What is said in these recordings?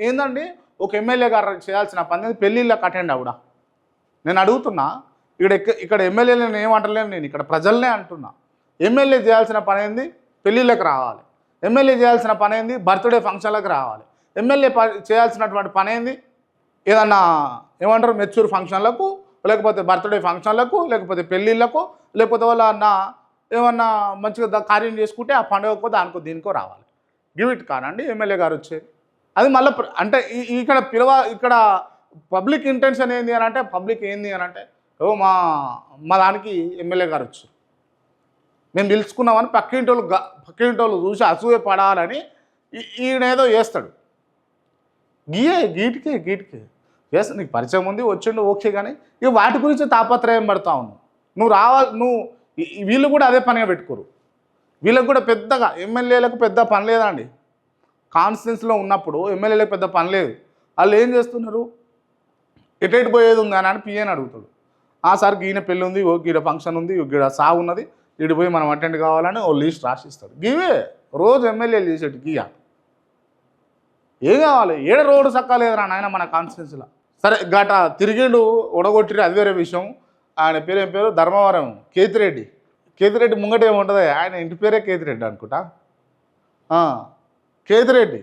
ఏందండి? ఒక ఎమ్మెల్యే గారు చేయాల్సిన పని పెళ్ళిళ్ళకి అటెండ్ అవుడా నేను అడుగుతున్నా ఇక్కడ ఇక్కడ ఎమ్మెల్యేలు నేను ఏమంటలేను నేను ఇక్కడ ప్రజల్నే అంటున్నా. ఎమ్మెల్యే చేయాల్సిన పని ఏంది? పెళ్ళిళ్ళకి రావాలి. ఎమ్మెల్యే చేయాల్సిన పని ఏంది? బర్త్డే ఫంక్షన్లకు రావాలి. ఎమ్మెల్యే చేయాల్సినటువంటి పని ఏంది? ఏదన్నా ఏమంటారు? మెచ్యూర్ ఫంక్షన్లకు లేకపోతే బర్త్డే ఫంక్షన్లకు లేకపోతే పెళ్ళిళ్ళకు లేకపోతే వాళ్ళ అన్న ఏమన్నా మంచిగా కార్యం చేసుకుంటే ఆ పండుగకు దానికో దీనికో రావాలి. గివ్ ఇట్ కానండి ఎమ్మెల్యే గారు వచ్చేది అది మళ్ళీ అంటే ఇక్కడ పిలవ ఇక్కడ పబ్లిక్ ఇంటెన్షన్ ఏంది అని అంటే పబ్లిక్ ఏంది అని అంటే ఓ మా మా దానికి ఎమ్మెల్యే గారు వచ్చారు. మేము పిలుచుకున్నామని పక్కింటి వాళ్ళు గ- పక్కింటి వాళ్ళు చూసి అసూయ పడాలని ఈయనేదో చేస్తాడు. గీయే గీటికే గీటికే. ఎస్ నీకు పరిచయం ఉంది వచ్చిండు ఓకే కానీ ఇక వాటి గురించి తాపత్రయం పడతా ఉన్నావు. నువ్వు రావాలి నువ్వు వీళ్ళు కూడా అదే పనిగా పెట్టుకోరు. వీళ్ళకి కూడా పెద్దగా ఎమ్మెల్యేలకు పెద్ద పని లేదండి. కాన్స్టిట్యున్సీలో ఉన్నప్పుడు ఎమ్మెల్యేలకు పెద్ద పని లేదు. వాళ్ళు ఏం చేస్తున్నారు? ఎటెటు పోయేది ఉంది అని పిఏని అడుగుతాడు. ఆ సార్ ఈయన పెళ్ళి ఉంది ఓ గీడ ఫంక్షన్ ఉంది ఓ గీడ సాగు ఉన్నది ఇటు పోయి మనం అటెండ్ కావాలని ఓ లిస్ట్ రాసిస్తాడు. గీవే రోజు ఎమ్మెల్యేలు చేసేటి గీయ ఏం కావాలి? ఏడ రోడ్డు సక్కలేదురా నాయన మన కాన్స్టిట్యున్సీలో సరే గట తిరిగిండు ఉడగొట్టిరు అది వేరే విషయం. ఆయన పేరు ఏం పేరు? ధర్మవరం కేతిరెడ్డి. కేతిరెడ్డి ముంగట ఏముంటుంది? ఆయన ఇంటి పేరే కేతిరెడ్డి అనుకుంటా. కేతిరెడ్డి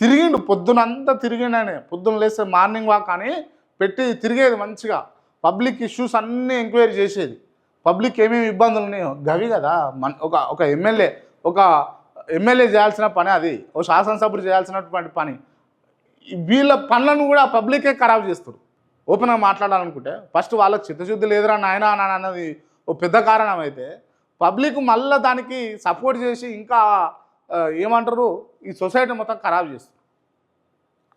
తిరిగిండు పొద్దునంతా తిరిగిండనే పొద్దున లేస్తే మార్నింగ్ వాక్ అని పెట్టి తిరిగేది మంచిగా. పబ్లిక్ ఇష్యూస్ అన్నీ ఎంక్వైరీ చేసేది. పబ్లిక్ ఏమేమి ఇబ్బందులు ఉన్నాయో. గవి కదా మన ఒక ఒక ఎమ్మెల్యే ఒక ఎమ్మెల్యే చేయాల్సిన పని అది. ఒక శాసనసభ్యుడు చేయాల్సినటువంటి పని. వీళ్ళ పనులను కూడా పబ్లికే ఖరాబ్ చేస్తారు ఓపెన్గా మాట్లాడాలనుకుంటే ఫస్ట్ వాళ్ళకి చిత్తశుద్ధి లేదురా నాయన అన్నది ఓ పెద్ద కారణం అయితే పబ్లిక్ మళ్ళీ దానికి సపోర్ట్ చేసి ఇంకా ఏమంటారు? ఈ సొసైటీ మొత్తం ఖరాబ్ చేస్తారు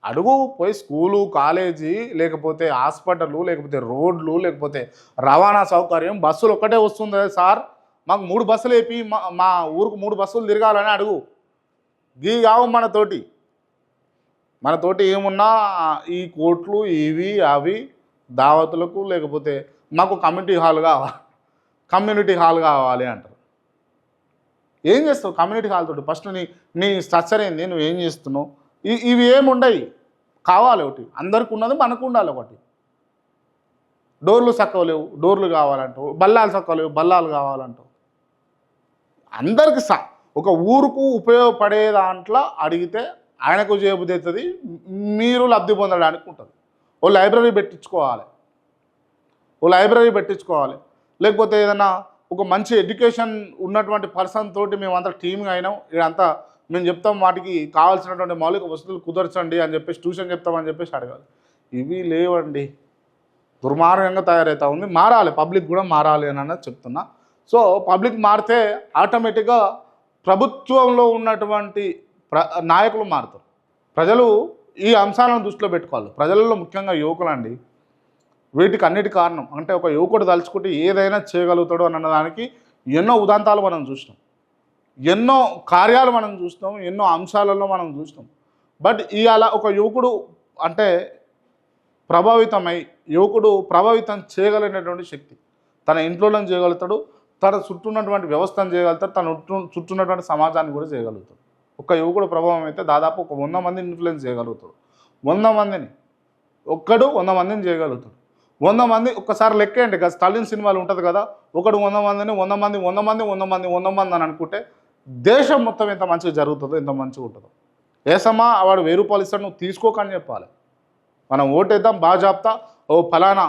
అడుగు పోయి స్కూలు కాలేజీ లేకపోతే హాస్పిటల్ లేకపోతే రోడ్లు లేకపోతే రవాణా సౌకర్యం బస్సులు ఒక్కటే వస్తుంది సార్. మాకు మూడు బస్సులు వేపి మా ఊరికి ఊరుకు మూడు బస్సులు తిరగాలని అడుగు. గీ కావు మనతోటి. మనతోటి ఏమున్నా ఈ కోట్లు ఇవి అవి దావతులకు లేకపోతే మాకు కమ్యూనిటీ హాల్ కావాలి కమ్యూనిటీ హాల్ కావాలి అంట ఏం చేస్తావు? కమ్యూనిటీ హాల్ తోటి. ఫస్ట్ నీ నీ స్ట్రక్చర్ ఏంది? నువ్వు ఏం చేస్తున్నావు? ఇవి ఇవి ఏముండయి? కావాలి ఒకటి. అందరికి ఉన్నది మనకు ఉండాలి ఒకటి. డోర్లు చక్కవలేవు డోర్లు కావాలంటావు. బల్లాలు చక్కవలేవు బల్లాలు కావాలంటావు. అందరికి స ఒక ఊరుకు ఉపయోగపడే దాంట్లో అడిగితే ఆయనకు చేయబుద్ధి అవుతుంది మీరు లబ్ధి పొందడానికి ఉంటుంది. ఓ లైబ్రరీ పెట్టించుకోవాలి. ఓ లైబ్రరీ పెట్టించుకోవాలి. లేకపోతే ఏదైనా ఒక మంచి ఎడ్యుకేషన్ ఉన్నటువంటి పర్సన్ తోటి మేమంతా టీమ్గా అయినాం. ఇదంతా మేము చెప్తాం వాటికి కావాల్సినటువంటి మౌలిక వసతులు కుదర్చండి అని చెప్పేసి ట్యూషన్ చెప్తామని చెప్పేసి అడగాలి. ఇవి లేవండి. దుర్మార్గంగా తయారవుతూ ఉంది. మారాలి. పబ్లిక్ కూడా మారాలి అని అన్నది చెప్తున్నా. సో పబ్లిక్ మారితే ఆటోమేటిక్గా ప్రభుత్వంలో ఉన్నటువంటి ప్ర నాయకులు మారుతారు. ప్రజలు ఈ అంశాలను దృష్టిలో పెట్టుకోవాలి. ప్రజలలో ముఖ్యంగా యువకులండి. వీటికి అన్నిటి కారణం. అంటే ఒక యువకుడు తలుచుకుంటే ఏదైనా చేయగలుగుతాడు అన్న దానికి ఎన్నో ఉదాంతాలు మనం చూసినాం. ఎన్నో కార్యాలు మనం చూసినాం. ఎన్నో అంశాలలో మనం చూసినాం. బట్ ఇవాళ ఒక యువకుడు అంటే ప్రభావితమై యువకుడు ప్రభావితం చేయగలిగినటువంటి శక్తి తన ఇంట్లోనే చేయగలుగుతాడు. తన చుట్టూ ఉన్నటువంటి వ్యవస్థను చేయగలుగుతాడు. తన చుట్టూ- చుట్టూ ఉన్నటువంటి సమాజాన్ని కూడా చేయగలుగుతాడు. ఒక యువకుడు ప్రభావం అయితే దాదాపు ఒక వంద మందిని ఇన్ఫ్లుయెన్స్ చేయగలుగుతాడు. వంద మందిని ఒక్కడు వంద మందిని చేయగలుగుతాడు. వంద మంది ఒక్కసారి లెక్కేయండి కదా. స్టాలిన్ సినిమాలు ఉంటుంది కదా. ఒకడు వంద మందిని వంద మంది వంద మంది వంద మంది వంద మంది అని అనుకుంటే దేశం మొత్తం ఎంత మంచిగా జరుగుతుందో ఎంత మంచిగా ఉంటుందో. ఏసమ్మా వాడు వెయ్యి రూపాయలు ఇస్తాడు నువ్వు తీసుకోకని చెప్పాలి. మనం ఓటేద్దాం బాగా చెప్తా ఓ ఫలానా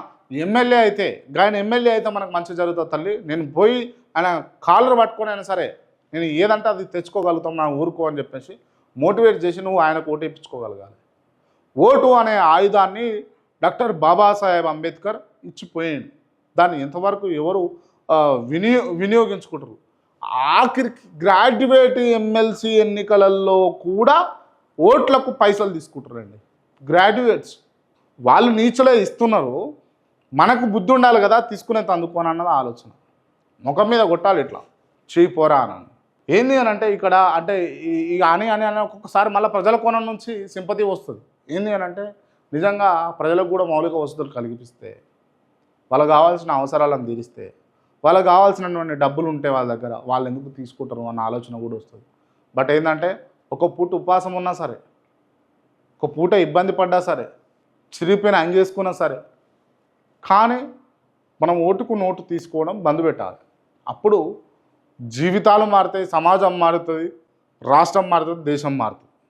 ఎమ్మెల్యే అయితే గాయన ఎమ్మెల్యే అయితే మనకు మంచి జరుగుతుంది తల్లి? నేను పోయి ఆయన కాలర్ పట్టుకొని అయినా సరే నేను ఏదంటే అది తెచ్చుకోగలుగుతాం నా ఊరుకో అని చెప్పేసి మోటివేట్ చేసి నువ్వు ఆయనకు ఓటు ఓటు అనే ఆయుధాన్ని డాక్టర్ బాబాసాహెబ్ అంబేద్కర్ ఇచ్చిపోయాడు. దాన్ని ఎంతవరకు ఎవరు వినియో వినియోగించుకుంటారు? ఆఖరికి గ్రాడ్యుయేట్ ఎమ్మెల్సీ ఎన్నికలలో కూడా ఓట్లకు పైసలు తీసుకుంటారండి. గ్రాడ్యుయేట్స్. వాళ్ళు నీచులే ఇస్తున్నారు. మనకు బుద్ధి ఉండాలి కదా తీసుకునే అందుకోని అన్నది ఆలోచన. ముఖం మీద కొట్టాలి ఇట్లా. చేయి పోరా అని ఏంది అని అంటే ఇక్కడ అంటే ఈ అని అని అని ఒక్కొక్కసారి మళ్ళీ ప్రజల కోణం నుంచి సింపతి వస్తుంది. ఏంది అని అంటే నిజంగా ప్రజలకు కూడా మౌలిక వసతులు కలిగిపిస్తే వాళ్ళకు కావాల్సిన అవసరాలను తీరిస్తే వాళ్ళకి కావాల్సినటువంటి డబ్బులు ఉంటే వాళ్ళ దగ్గర వాళ్ళు ఎందుకు తీసుకుంటారు అన్న ఆలోచన కూడా వస్తుంది. బట్ ఏంటంటే ఒక పూట ఉపవాసం ఉన్నా సరే ఒక పూట ఇబ్బంది పడ్డా సరే చిరిగిపోయిన అంగేసుకున్నా సరే కానీ మనం ఓటుకు నోటు తీసుకోవడం బంద్ పెట్టాలి. అప్పుడు జీవితాలు మారుతాయి సమాజం మారుతుంది రాష్ట్రం మారుతుంది దేశం మారుతుంది.